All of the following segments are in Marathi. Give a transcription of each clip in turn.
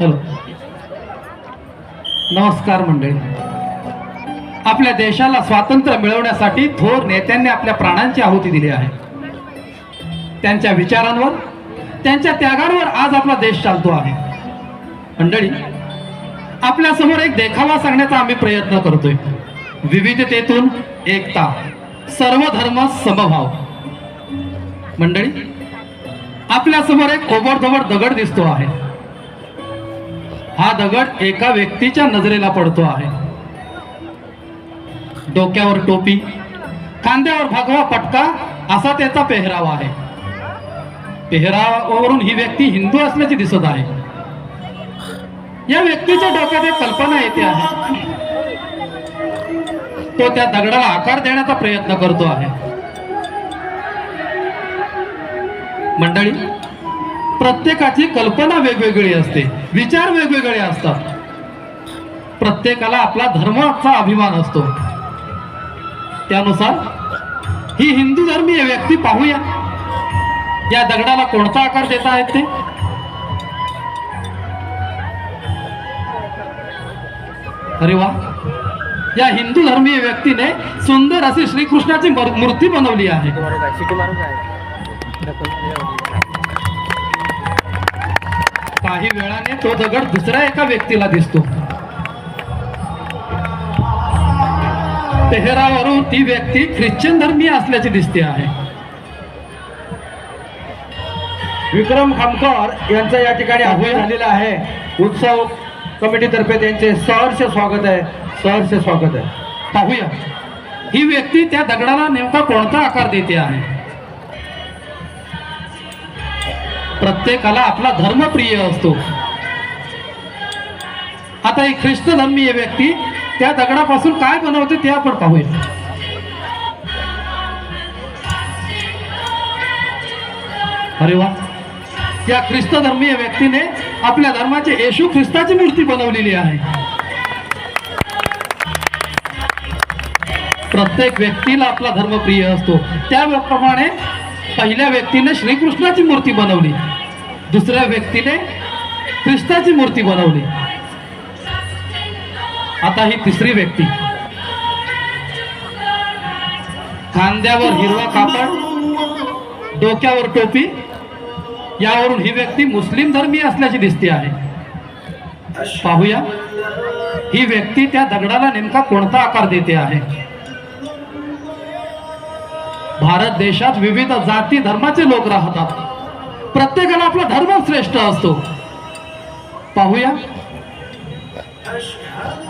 हॅलो. नमस्कार मंडळी. आपल्या देशाला स्वातंत्र्य मिळवण्यासाठी थोर नेत्यांनी आपल्या प्राणांची आहुती दिली आहे. त्यांच्या विचारांवर त्यांच्या त्यागांवर आज आपला देश चालतो आहे. मंडळी आपल्यासमोर एक देखावा सांगण्याचा आम्ही प्रयत्न करतोय. विविधतेतून एकता सर्व धर्म समभाव. मंडळी आपल्यासमोर एक ओबडधोबड दगड दिसतो आहे. हा दगड एका व्यक्तीच्या नजरेला पडतो आहे. डोक्यावर टोपी खांद्यावर भगवा पटका असा त्याचा पेहराव आहे. पेहरावावरून ही व्यक्ती हिंदू असल्याची दिसत आहे. या व्यक्तीच्या डोक्यात एक कल्पना येते आहे. तो त्या दगडाला आकार देण्याचा प्रयत्न करतो आहे. मंडळी प्रत्येकाची कल्पना वेगवेगळी असते. विचार वेगवेगळे असतात. प्रत्येकाला आपला धर्माचा अभिमान असतो. त्यानुसार ही हिंदू धर्मीय व्यक्ती पाहूया. या दगडाला कोणता आकार देता आहेत ते? अरे वा. या हिंदू धर्मीय व्यक्तीने सुंदर अशी श्रीकृष्णाची मूर्ती बनवली आहे. काही वेळाने तो दगड दुसऱ्या एका व्यक्तीला दिसतो. पेहरावरून ती व्यक्ती ख्रिश्चन धर्मीय असल्याची दिसते आहे. विक्रम खामकर यांचं या ठिकाणी आव्हान झालेलं आहे. उत्सव कमिटीतर्फे त्यांचे सहर्ष स्वागत आहे. सहर्ष स्वागत आहे. पाहूया. ही व्यक्ती त्या दगडाला नेमका कोणता आकार देते आहे? प्रत्येकाला आपला धर्म प्रिय असतो. आता ही ख्रिस्त धर्मीय व्यक्ती त्या दगडापासून काय बनवते ते आपण पाहूया. अरे वा. या ख्रिस्त धर्मीय व्यक्तीने आपल्या धर्माचे येशू ख्रिस्ताची मूर्ती बनवलेली आहे. प्रत्येक व्यक्तीला आपला धर्म प्रिय असतो. त्याप्रमाणे पहिल्या व्यक्तीने श्रीकृष्णाची मूर्ती बनवली. दुसऱ्या व्यक्तीने ख्रिस्ताची मूर्ती बनवली. आता ही तिसरी व्यक्ती. खांद्यावर हिरवा कापड डोक्यावर टोपी यावरून ही व्यक्ती मुस्लिम धर्मीय असल्याची दिसते आहे. पाहूया. ही व्यक्ती त्या दगडाला नेमका कोणता आकार देते आहे? भारत देशात विविध जाती धर्माचे लोक राहतात. प्रत्येकाला आपला धर्म श्रेष्ठ असतो. पाहूया.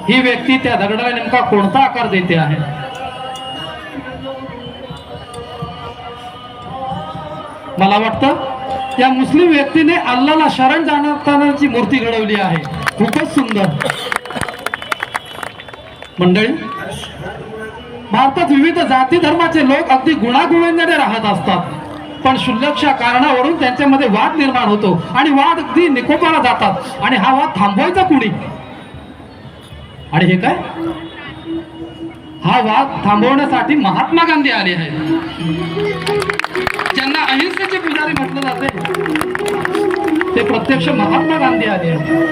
ही व्यक्ती त्या दगडाला नेमका कोणता आकार देते आहे? मला वाटतं या मुस्लिम व्यक्तीने अल्लाला शरण जाणतानाची मूर्ती घडवली आहे. खूपच सुंदर. मंडळी भारतात विविध जाती धर्माचे लोक अगदी गुणागुविंदाने राहत असतात. पण क्षुल्लकशा कारणावरून त्यांच्यामध्ये वाद निर्माण होतो आणि वाद अगदी निकोपाला जातात. आणि हा वाद थांबवायचा कुणी? आणि हे काय? हा वाद थांबवण्यासाठी महात्मा गांधी आले आहेत. ज्यांना अहिंसेचे पुजारी म्हटलं जाते. ते प्रत्यक्ष महात्मा गांधी आले आहेत.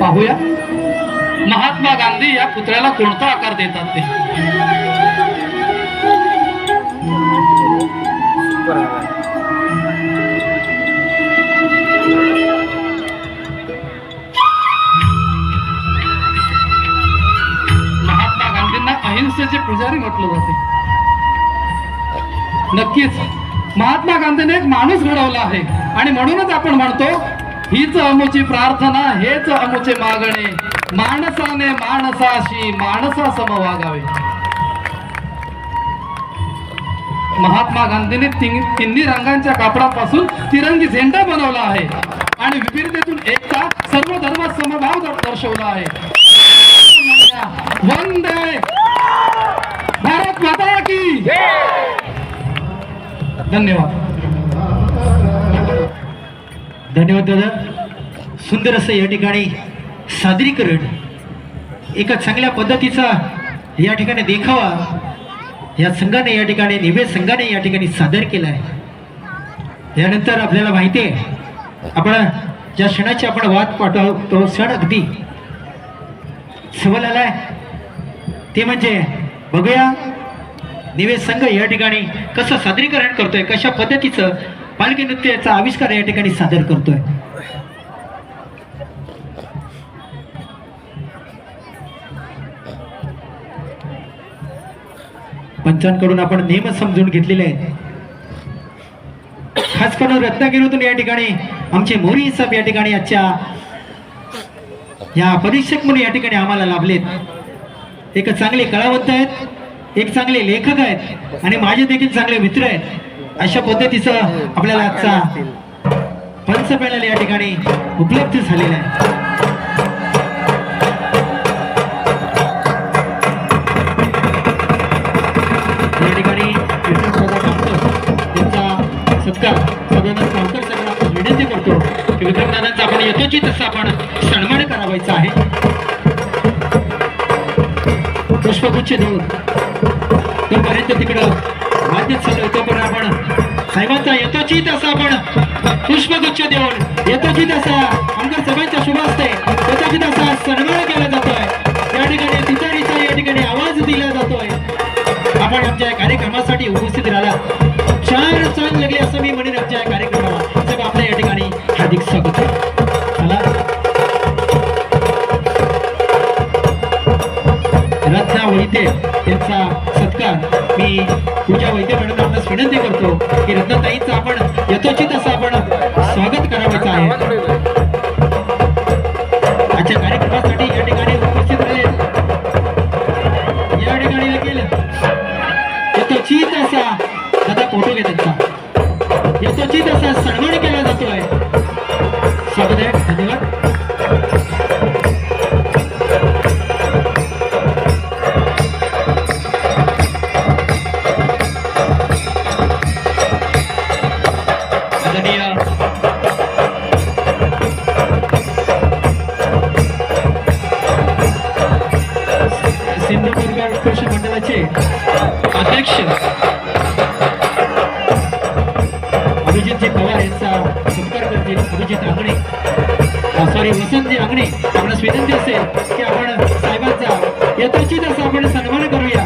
पाहूया. महात्मा गांधी या पुतळ्याला कोणता आकार देतात ते? महात्मा गांधींना अहिंसेचे पुजारी म्हटलं जाते. नक्कीच. महात्मा गांधीने एक माणूस घडवला आहे. आणि म्हणूनच आपण म्हणतो हीच अमुची प्रार्थना हेच अमुचे मागणे. माणसाने माणसाशी माणसा सम वागावे महात्मा गांधीने तिन्ही रंगांच्या कापडापासून तिरंगी झेंडा बनवला आहे आणि विविधतेतून एकता सर्व धर्म समभाव दर्शवला आहे वंदे भारत माता की धन्यवाद धन्यवाद दादा सुंदर असं या ठिकाणी सादरीकरण एका चांगल्या पद्धतीचा या ठिकाणी देखावा या संघाने या ठिकाणी निवेद संघाने या ठिकाणी सादर केला आहे यानंतर आपल्याला माहिती आहे आपण ज्या क्षणाची आपण वाद पाठवतो तो क्षण अगदी सवल आलाय ते म्हणजे बघूया निवेद संघ या ठिकाणी कसं सादरीकरण करतोय कशा पद्धतीचं पालखी नृत्याचा आविष्कार या ठिकाणी सादर करतोय. पंचांकडून आपण नियमच समजून घेतलेले आहेत. खास करून रत्नागिरीतून या ठिकाणी आमचे मोरी साहेब या ठिकाणी आजच्या या परीक्षक म्हणून या ठिकाणी आम्हाला लाभलेत. एक चांगले कलावंत आहेत एक चांगले लेखक आहेत आणि माझे देखील चांगले मित्र आहेत. अशा पद्धतीचं आपल्याला आजचा पंच पॅनल या ठिकाणी उपलब्ध झालेला आहे. आपण यथोचित तसं आपण सन्मान करावायचा आहे. पुष्पगुच्छ देऊन तोपर्यंत तिकडं वाद्य चालू आहे तोपर्यंत आपण साहेबांचा यथोचित असं आपण पुष्पगुच्छ देऊन यथोचित असा वसंतजी आंगणे आपणास विनंती असेल की आपण साहेबांचा यथोचित असा आपण सन्मान करूया.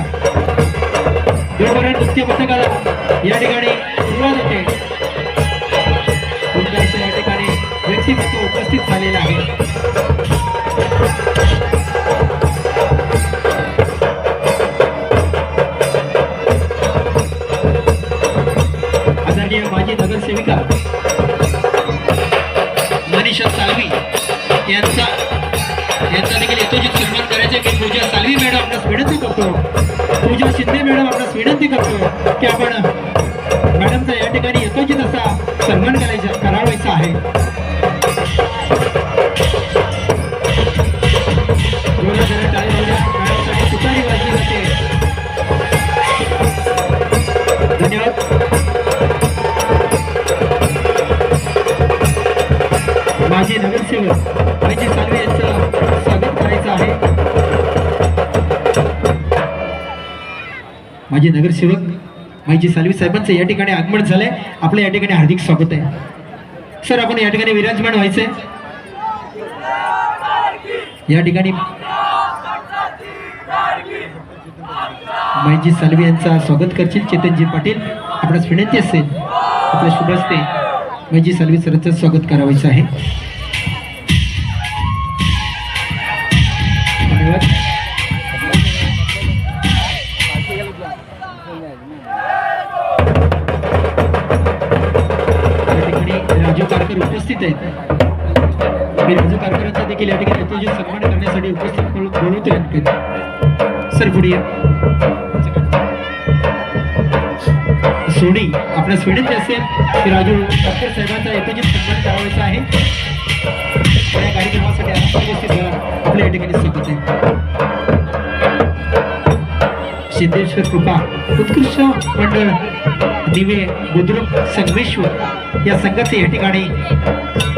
जोपर्यंत नृत्य पथकाला या ठिकाणी सुरुवात होते उत्कर्ष या ठिकाणी व्यक्तिमत्व उपस्थित झालेलं आहे. आदरणीय माजी नगरसेविका मनीषा सालवी यांचा यांचा देखील यथोचित सन्मान करायचा मी पूजा सालवी मॅडम आपणास विनंती करतो. पूजा शिंदे मॅडम आपणास विनंती करतो. की आपण मॅडमचा माझे नगरसेवक माहिती सालवी साहेबांचं या ठिकाणी आगमन झालंय. आपलं या ठिकाणी हार्दिक स्वागत आहे. सर आपण या ठिकाणी विराजमान व्हायचंय. या ठिकाणी माहिती सालवी यांचा स्वागत करतील चेतनजी पाटील आपणास विनंती असेल आपल्या शुभ असते माहिती सालवी सरांचं स्वागत करावायचं आहे. आहेत मी राजू देखील या ठिकाणी सन्मान करण्यासाठी उपस्थित बोलवतोय आणखी. सर पुढे या. आपल्या आपल्यास असेल की राजू कारकर साहेबांचा यथोचित सन्मान करावायचा आहे या कार्यक्रमासाठी आपल्या या ठिकाणी स्वागत आहे सिद्धेश्वर कृपा उत्कृष्ट मंडळ दिवे बुद्रुक संगमेश्वर या संघाचे या ठिकाणी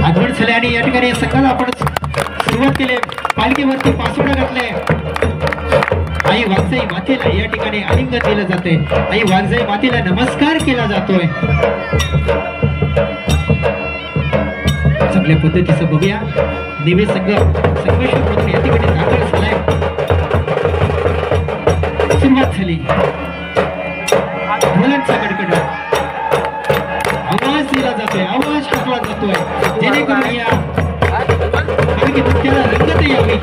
आगमन झाले आणि या ठिकाणी या संघाला आपण सुरुवात केले. पालखीवरती पासवडा घातले. आई वाजई मातेला या ठिकाणी आलिंगन दिलं जाते आई वाजई मातेला नमस्कार केला जातोय. चांगल्या पद्धतीचं बघूया. दिवे संघ संगमेश्वर या ठिकाणी दाखल झालाय. सुरुवात झाली. टाळ्यांचा कडकडाट आवाज दिला जातोय आवाज टाकला जातोय. जेणेकरून या रंगत यावी.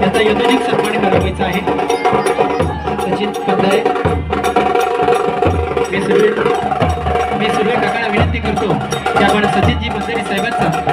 याचा युनिक सन्मान मिळवायचा आहे. सचिन पंधारे मी सुरेश मी सुरेश काकाला विनंती करतो. की आपण सचिनजी पंधारी साहेबांचा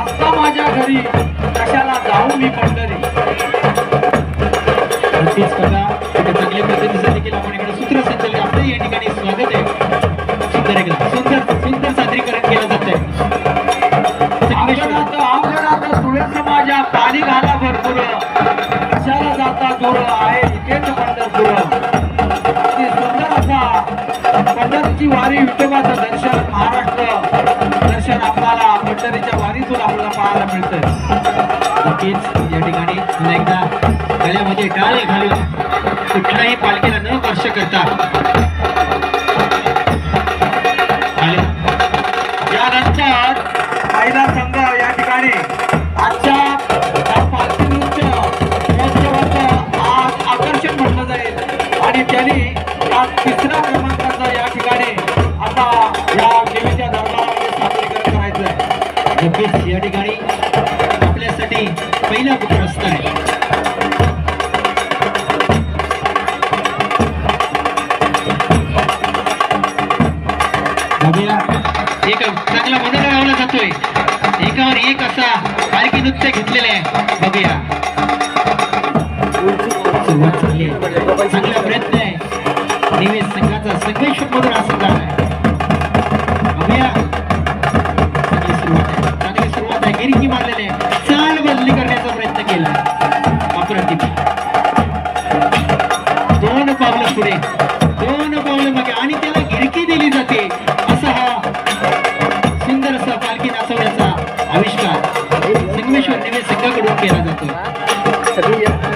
आता माझ्या घरी कशाला जाऊ मी पंढरी? नक्कीच या ठिकाणी पुन्हा एकदा गळ्यामध्ये डाळ घालून कुठल्याही पालखीला न स्पर्श करता Gratuliere.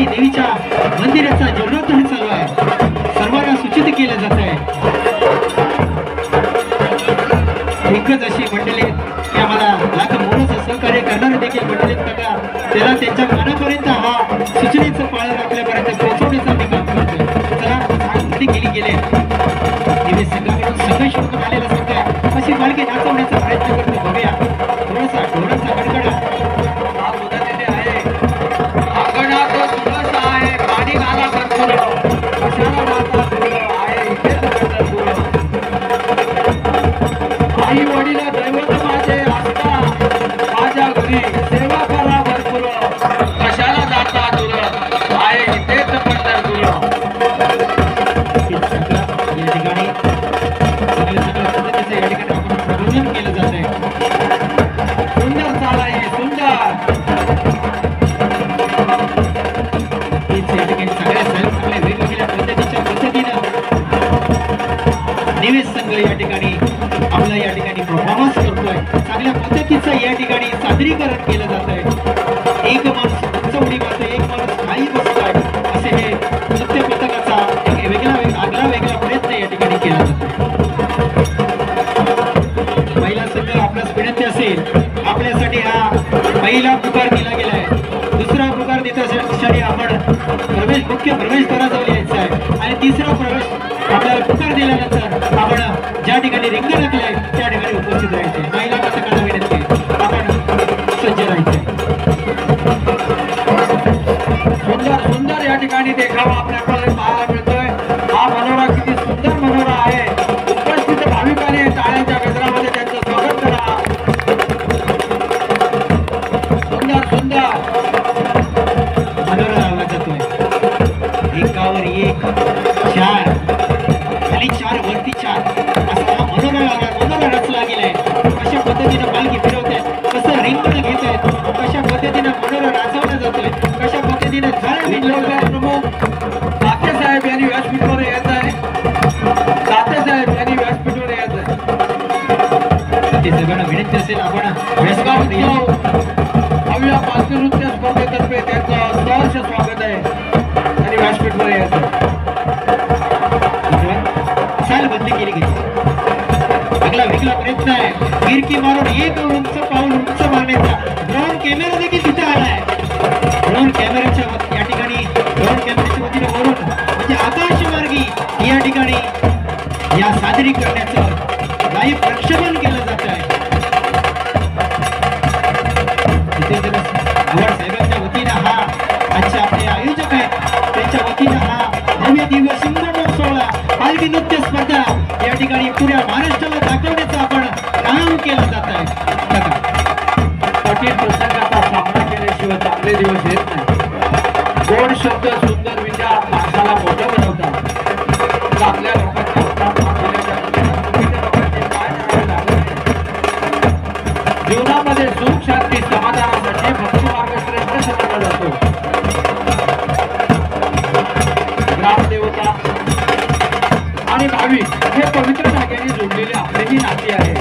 अंबाबाई देवीच्या मंदिराचा जीर्णोद्धार चालू आहे. सर्वांना सूचित केलं जात आहे. एकच अशी मंडळी की आम्हाला लाख मोलाचं सहकार्य करणारे देखील मंडळी काका त्याला त्यांच्या मनापर्यंत हा सूचनेचं पालन आपल्यापर्यंत पोहोचवण्याचा मी काम करतो चला गेली गेले? दिवस सकाळकडून सगळे शोधून आलेला सांगताय अशी मालकी दाखवण्याचा கீழே पवित्र जोडलेले आपलेही नाते आहे.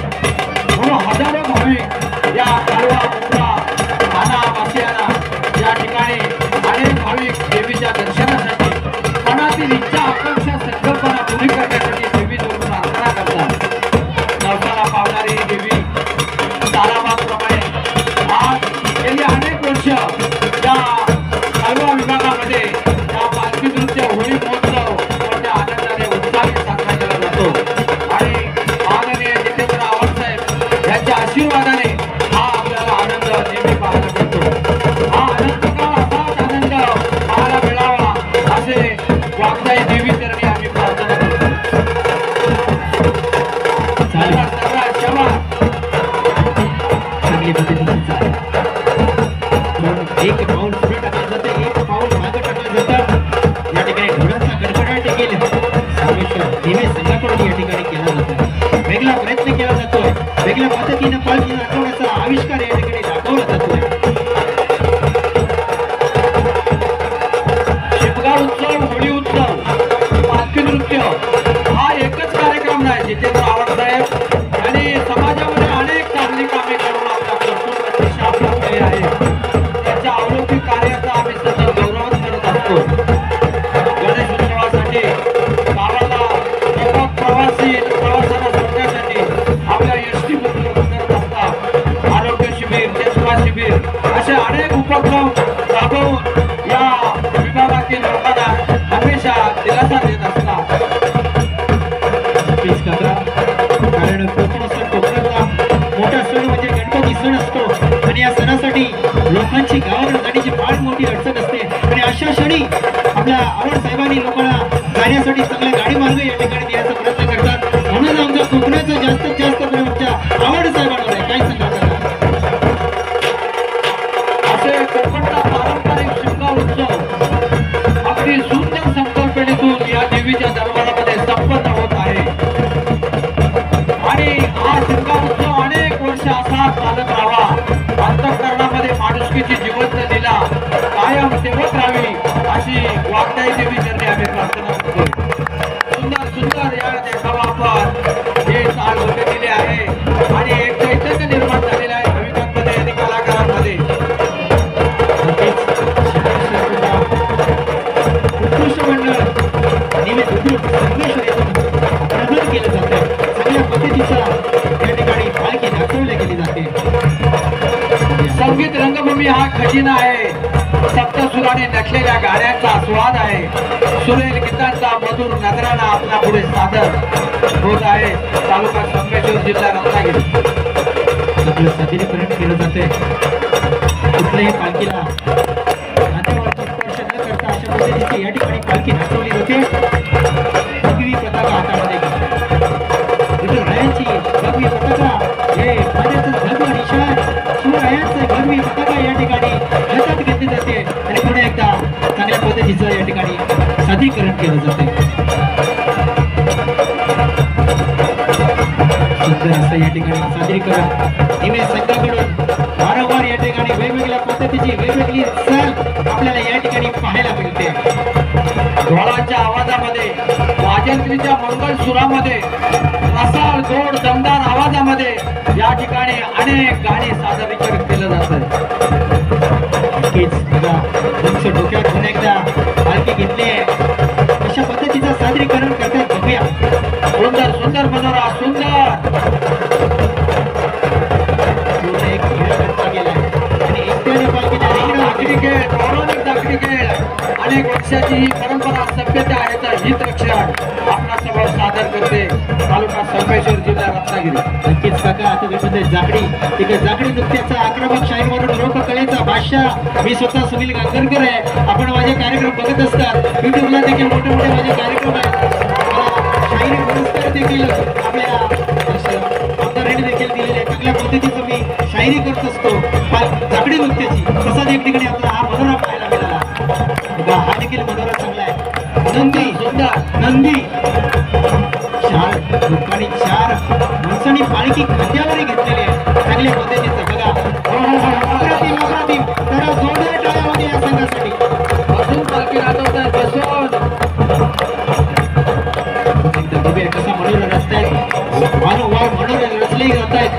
सण म्हणजे गणपती सण असतो. आणि या सणासाठी लोकांची गावाकडे जाण्याची फार मोठी अडचण असते. आणि अशा क्षणी आपल्या आवड साहेबांनी लोकांना जाण्यासाठी चांगल्या गाडी मार्ग या ठिकाणी देण्याचा प्रयत्न करतात. म्हणून आमच्या कोकणाचं देवी चरणी आम्ही प्रार्थना सुंदर सुंदर या आहे. आणि एक चैतन्य निर्माण झालेलं आहे भाविकांमध्ये आणि कलाकारांमध्ये. उत्कृष्ट मंडळ केलं जाते पद्धतीचा या ठिकाणी पालखी दाखवल्या गेली जाते. संगीत रंगभूमी हा खजिना आहे. सप्तसुराने नटलेल्या गाण्याचा स्वाद आहे. सुरेल गीतांचा मधुर नगराना आपल्या पुढे सादर होत आहे. तालुका संगमेश्वर जिल्हा रत्नागिरी. आपलं सादरीकरण केलं जाते. कुठल्याही पालखीला नातेवाईकाचा स्पर्श न करता अशा पद्धतीची या ठिकाणी पालखी नाचवली जाते. तिचं या ठिकाणी सादरीकरण केलं जाते सुंदर असं या ठिकाणी सादरीकरण. निमेश संघाकडून वारंवार या ठिकाणी वेगवेगळ्या पद्धतीची वेगवेगळी चल आपल्याला या ठिकाणी पाहायला मिळते. ढोळाच्या आवाजामध्ये वाजंत्रीच्या मंगल सुरामध्ये रसाळ गोड दमदार आवाजामध्ये या ठिकाणी अनेक गाणी सादरीकरण केलं जातं नक्कीच. बघा उंच डोक्यावर पुन्हा एकदा पालखी अशा पद्धतीचं सादरीकरण करतात बघूया. सुंदर सुंदर मनोरा सुंदर. एक आणि एकट्याने पालखीने खेळ पौराणिक खेळ अनेक वर्षाची ही परंपरा सभ्यता याचं हित रक्षण आपणासमोर सादर करते. तालुका संपेश्वर रत्नागिरी नक्कीच काका आता त्यामध्ये जागडी तिकडे जाकडी नृत्याचा आक्रमक शाहीरवरून लोककलेचा भाषा मी स्वतः सुनील गांगरकर आहे. आपण माझे कार्यक्रम बघत असतात. युट्यूबला देखील मोठे मोठे माझे कार्यक्रम आहेत. मला शाहिरी पुरस्कार देखील आपल्या आमदारांनी देखील दिलेले चांगल्या पद्धतीचं मी शाहिरी करत असतो. जाकडी जागडी नृत्याची तसाच एक ठिकाणी आपला हा मनोरा पाहायला मिळाला. हा देखील मनोरा चांगला आहे. नंदी नंदी. माणसांनी पालखी खांद्यावरही घेतलेली आहे. चांगल्या पद्धतीचं बघा. जोरदार टाळ्यामध्ये या संघासाठी. पालखी बसून बघूया मनोरंजन वारंवार मनोरंजन जात आहेत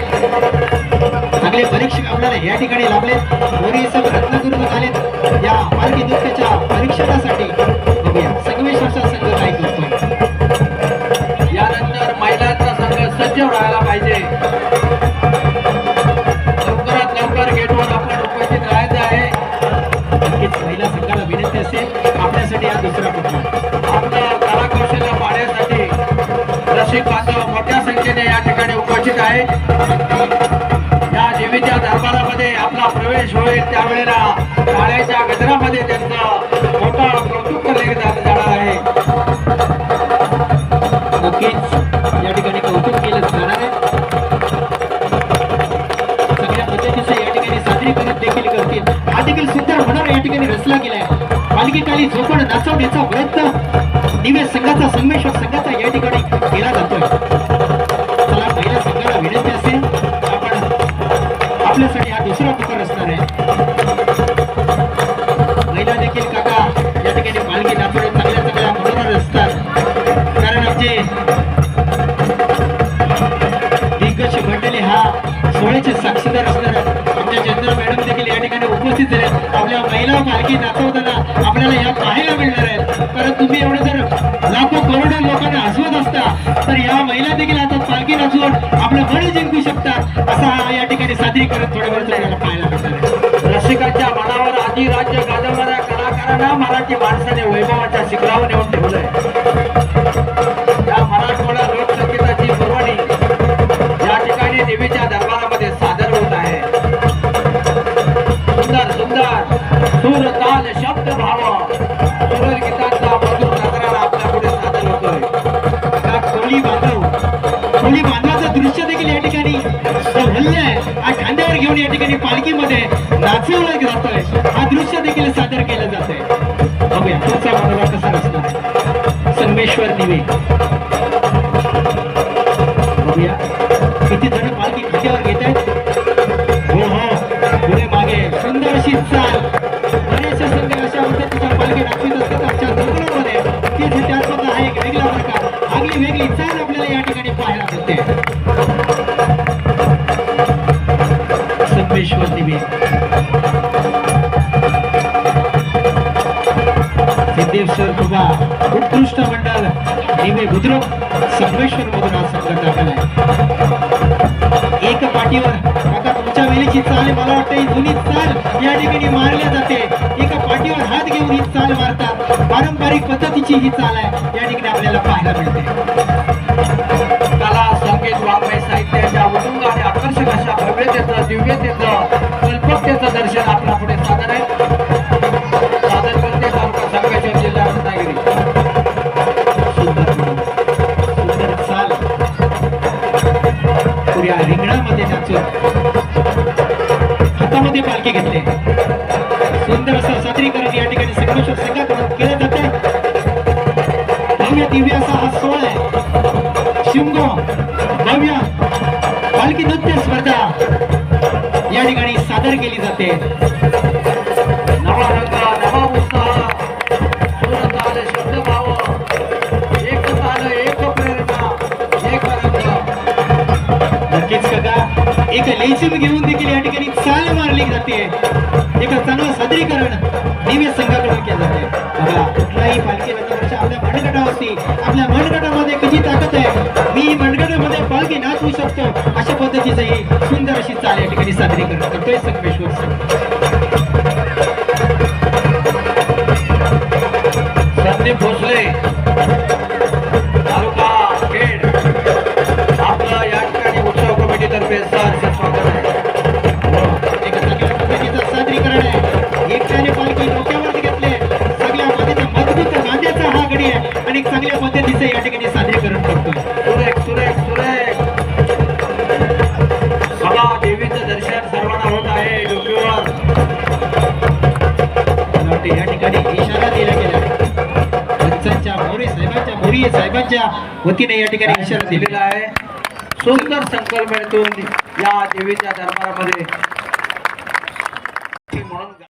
चांगले परीक्षक आपल्याला या ठिकाणी लाभले मोरी सब रत्नागिरी झालेत. या पालखी दुःखाच्या परीक्षणासाठी. नक्कीच महिला संघाला विनंती असेल आपल्यासाठी हा दुसरा कुठला? आपल्या कलाकौशल्य पाहण्यासाठी रसिक बांधव मोठ्या संख्येने या ठिकाणी उपस्थित आहे या देवीच्या दरबारामध्ये आपला प्रवेश होईल. त्यावेळेला टाळ्याच्या गजरामध्ये त्यांचं मोठं कौतुक केले जाणार आहे. नक्कीच या ठिकाणी कौतुक केलं जाणार आहे. सगळ्या पद्धतीचं या ठिकाणी सादरीकरण देखील करतील. हा देखील सुंदर या ठिकाणी रचला गेलाय पालखीखाली नाचवण्याचा प्रयत्न दिव्य संघाचा संगमेश्वर संघाचा या ठिकाणी केला जातोय. मला पहिल्या संघाला विनंती असेल आपण आपल्यासाठी हा दुसरा पुकार असणार आहे. महिला देखील काका या ठिकाणी पालखी नाचवण्यात चांगल्या चांगल्या मनोरंजन असतात. कारण आमचे दिग्गज मंडळी हा सोहळ्याचे साक्षीदार आपल्या मार्गी दाखवताना आपल्याला या पाहायला मिळणार आहेत. कारण तुम्ही एवढं जर लाखो करोडो लोकांना हसवत असता तर या महिला देखील आता पालखी नाचवून आपलं मन जिंकू शकतात असा हा या ठिकाणी सादरीकरण थोड्या वेळ आपल्याला पाहायला मिळणार आहे. रसिकांच्या मनावर आधी राज्य गाजवणाऱ्या कलाकारांना मराठी माणसाने वैभवाच्या शिखरावर नेऊन ठेवलंय. कोळी बांधवाचं दृश्य देखील या ठिकाणी हल्लंय हा खांद्यावर घेऊन या ठिकाणी पालखीमध्ये नाचवलं जातोय. हा दृश्य देखील सादर केलं जातंय. बघूया पुढचा मनोरा कसा असणार संगमेश्वर दिवे दिवे बुद्रुक संगमेश्वर मधून आज संघ दाखल आहे एक पाठीवर आता तुमच्या वेळेची चाल मला वाटतं ही जुनी चाल या ठिकाणी मारल्या जाते. एका पाठीवर हात घेऊन ही चाल मारतात. पारंपरिक पद्धतीची ही चाल आहे. या ठिकाणी आपल्याला पाहायला मिळते. कला संगीत वाङ्मय साहित्याच्या उदुंग आणि आकर्षक अशा भव्यतेचं दिव्यतेचं कल्पकतेचं दर्शन आपल्या पुढे रिंगणामध्ये हातामध्ये पालखी घेतले. सुंदर असं सादरीकरण या ठिकाणी संगमेश्वर संघाकडून केलं जाते भव्य दिव्य असा हा सोहळा आहे. शिवगो भव्य पालखी नृत्य स्पर्धा या ठिकाणी सादर केली जाते. एक लेझिम घेऊन देखील या ठिकाणी चाल मारली जाते. एक चांगलं सादरीकरण दिव्य संघाकडून केलं जाते. बघा कुठलाही पालखी रथावरच्या आपल्या मनगटावरती आपल्या मनगटामध्ये किती ताकद आहे? मी मनगटामध्ये पालखी नाचवू शकतो अशा पद्धतीचं ही सुंदर अशी चाल या ठिकाणी सादरीकरण करतोय संगमेश्वर वतीने या ठिकाणी इशारा दिलेला आहे. सुंदर संकल्प मिळतो या देवीच्या दरबारामध्ये